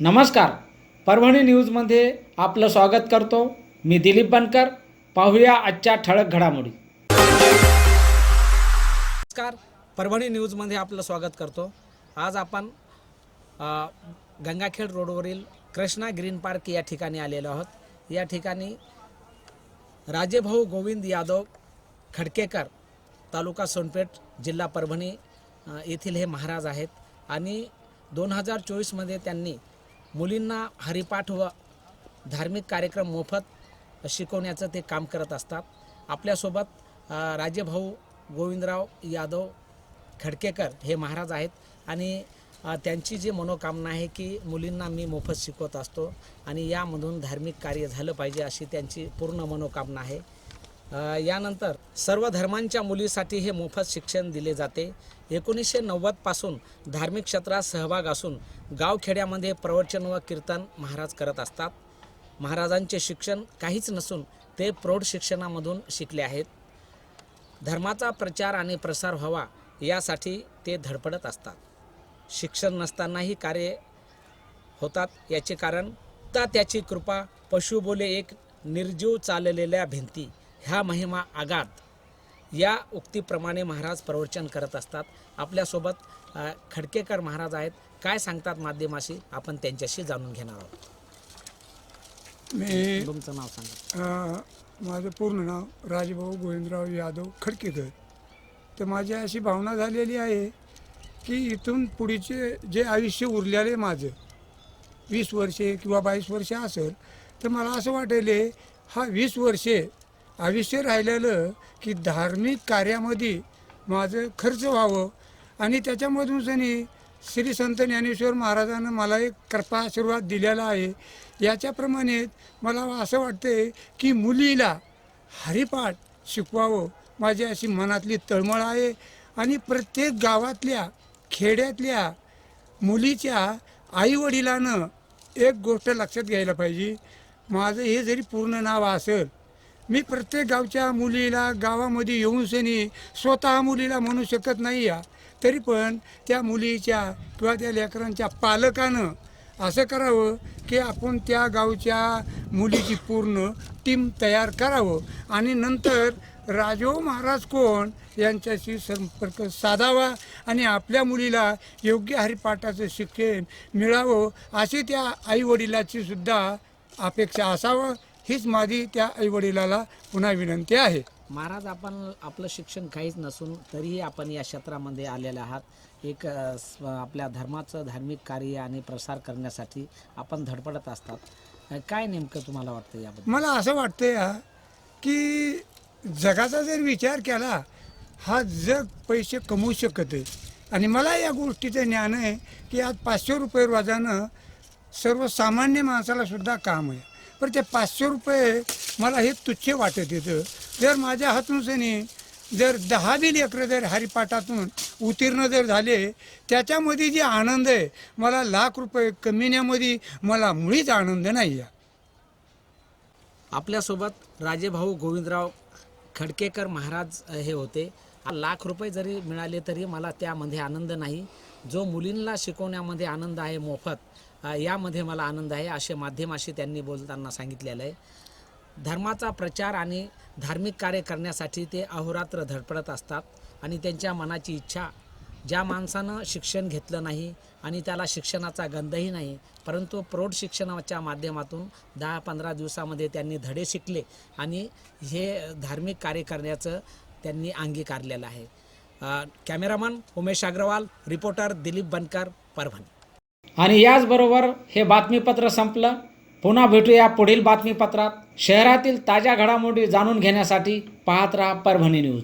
नमस्कार. परभणी न्यूजमध्ये आपलं स्वागत करतो. मी दिलीप बनकर. पाहूया आजच्या ठळक घडामोडी. नमस्कार. परभणी न्यूजमध्ये आपलं स्वागत करतो. आज आपण अ, गंगाखेड रोडवरील कृष्णा ग्रीन पार्क या ठिकाणी आलेलो आहोत. या ठिकाणी राजेभाऊ गोविंद यादव खडकेकर तालुका सोनपेठ जिल्हा परभणी अ, येथील हे महाराज आहेत. आणि दोन हजार चोवीसमध्ये त्यांनी मुलींना हरिपाठ व धार्मिक कार्यक्रम मोफत शिकवण्याचं ते काम करत असतात. आपल्यासोबत राजेभाऊ गोविंदराव यादव खडकेकर हे महाराज आहेत आणि त्यांची जी मनोकामना आहे की मुलींना मी मोफत शिकवत असतो आणि यामधून धार्मिक कार्य झालं पाहिजे अशी त्यांची पूर्ण मनोकामना आहे. यानंतर सर्व धर्मांच्या मुलीसाठी हे मोफत शिक्षण दिले जाते. एकोणीसशे नव्वदपासून धार्मिक क्षेत्रात सहभाग असून गावखेड्यामध्ये प्रवचन व कीर्तन महाराज करत असतात. महाराजांचे शिक्षण काहीच नसून ते प्रौढ शिक्षणामधून शिकले आहेत. धर्माचा प्रचार आणि प्रसार व्हावा यासाठी ते धडपडत असतात. शिक्षण नसतानाही कार्य होतात याचे कारण ता त्याची कृपा पशु बोले एक निर्जीव चाललेल्या भिंती ह्या महिमा आगाध या उक्तीप्रमाणे महाराज प्रवचन करत असतात. आपल्यासोबत खडकेकर महाराज आहेत. काय सांगतात माध्यमाशी? आपण त्यांच्याशी जाणून घेणार आहोत. मी तुमचं नाव सांगा. माझं पूर्ण नाव राजभाऊ गोविंदराव यादव खडकेकर. तर माझी अशी भावना झालेली आहे की इथून पुढचे जे आयुष्य उरलेले माझं वीस वर्षे किंवा बावीस वर्षे असेल तर मला असं वाटेल हा वीस वर्षे आयुष्य राहिलेलं की धार्मिक कार्यामध्ये माझं खर्च व्हावं. आणि त्याच्यामधून सनी श्री संत ज्ञानेश्वर महाराजांनं मला एक कृपा आशीर्वाद दिलेला आहे. याच्याप्रमाणे मला असं वाटतंय की मुलीला हरिपाठ शिकवावं माझी अशी मनातली तळमळ आहे. आणि प्रत्येक गावातल्या खेड्यातल्या मुलीच्या आईवडिलानं एक गोष्ट लक्षात घ्यायला पाहिजे. माझं हे जरी पूर्ण नाव असेल मी प्रत्येक गावच्या मुलीला गावामध्ये येऊन सनी स्वतः मुलीला म्हणू शकत नाही या. तरी पण त्या मुलीच्या किंवा त्या लेकरांच्या पालकानं असं करावं की आपण त्या गावच्या मुलीची पूर्ण टीम तयार करावं आणि नंतर राजो महाराज कोण यांच्याशी संपर्क साधावा आणि आपल्या मुलीला योग्य हरिपाठाचं शिक्षण मिळावं अशी त्या आईवडिलाची सुद्धा अपेक्षा असावं. हीच माझी त्या आईवडिलाला पुन्हा विनंती आहे. महाराज आपण आपलं शिक्षण काहीच नसून तरीही आपण या क्षेत्रामध्ये आलेले आहात. एक आपल्या धर्माचं धार्मिक कार्य आणि प्रसार करण्यासाठी आपण धडपडत असतात. काय नेमकं तुम्हाला वाटतं याबद्दल? मला असं वाटतं या की जगाचा जर विचार केला हा जग पैसे कमवू शकत आहे. आणि मला या गोष्टीचं ज्ञान आहे की आज पाचशे रुपये रोजानं सर्वसामान्य माणसाला सुद्धा काम आहे. पण ते पाचशे रुपये मला हे तुच्छ वाटत येतं जर माझ्या हातून सनी जर दहा बी लेकरं जर हरिपाठातून उत्तीर्ण जर झाले त्याच्यामध्ये जे आनंद आहे मला लाख रुपये कमिण्यामध्ये मला मुळीच आनंद नाही आहे. आपल्यासोबत राजेभाऊ गोविंदराव खडकेकर महाराज हे होते. लाख रुपये जरी मिळाले तरी मला त्यामध्ये आनंद नाही. जो मुलींना शिकवण्यामध्ये आनंद आहे मोफत यामध्ये मला आनंद आहे असे माध्यमाशी त्यांनी बोलताना सांगितलेलं आहे. धर्माचा प्रचार आणि धार्मिक कार्य करण्यासाठी ते अहोरात्र धडपडत असतात आणि त्यांच्या मनाची इच्छा ज्या माणसानं शिक्षण घेतलं नाही आणि त्याला शिक्षणाचा गंधही नाही परंतु प्रौढ शिक्षणाच्या माध्यमातून दहा पंधरा दिवसामध्ये त्यांनी धडे शिकले आणि हे धार्मिक कार्य करण्याचं त्यांनी अंगीकारलेलं आहे. Cameraman Umesh Agrawal reporter Dilip Bankar Parbhani. आणि याचबरोबर हे बातमीपत्र संपलं. पुन्हा भेटूया पुढील बातमीपत्रात. शहरातील ताज्या घडामोडी जाणून घेण्यासाठी पाहत राहा परभणी न्यूज.